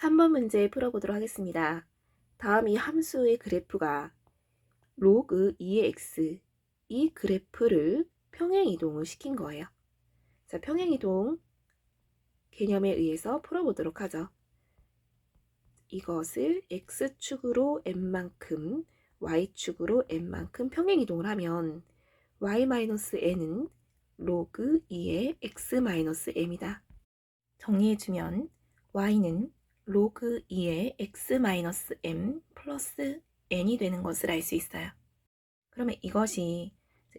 3번 문제 풀어보도록 하겠습니다. 다음 이 함수의 그래프가 로그 2의 x 이 그래프를 평행 이동을 시킨 거예요. 자, 평행 이동 개념에 의해서 풀어보도록 하죠. 이것을 x축으로 n만큼 y축으로 n만큼 평행 이동을 하면 y-n은 로그 2의 x-m이다. 정리해주면 y는 로그 2의 x-m 플러스 n이 되는 것을 알 수 있어요. 그러면 이것이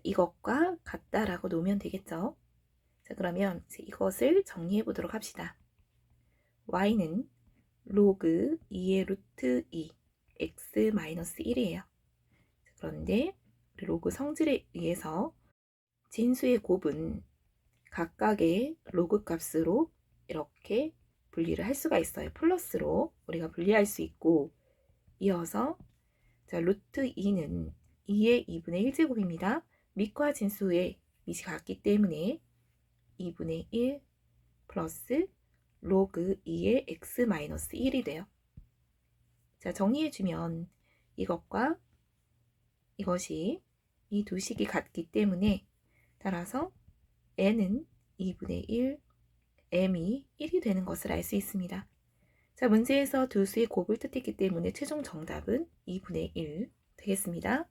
이것과 같다라고 놓으면 되겠죠. 자, 그러면 이것을 정리해 보도록 합시다. y는 로그 2의 루트 2 x-1이에요. 그런데 로그 성질에 의해서 진수의 곱은 각각의 로그 값으로 이렇게 분리를 할 수가 있어요. 플러스로 우리가 분리할 수 있고 이어서 자, 루트 2는 2의 2분의 1제곱입니다. 밑과 진수의 밑이 같기 때문에 2분의 1 플러스 로그 2의 x-1이 돼요. 자, 정리해주면 이것과 이것이 이 두 식이 같기 때문에 따라서 n은 2분의 1, m이 1이 되는 것을 알 수 있습니다. 자, 문제에서 두 수의 곱을 뜻했기 때문에 최종 정답은 2분의 1 되겠습니다.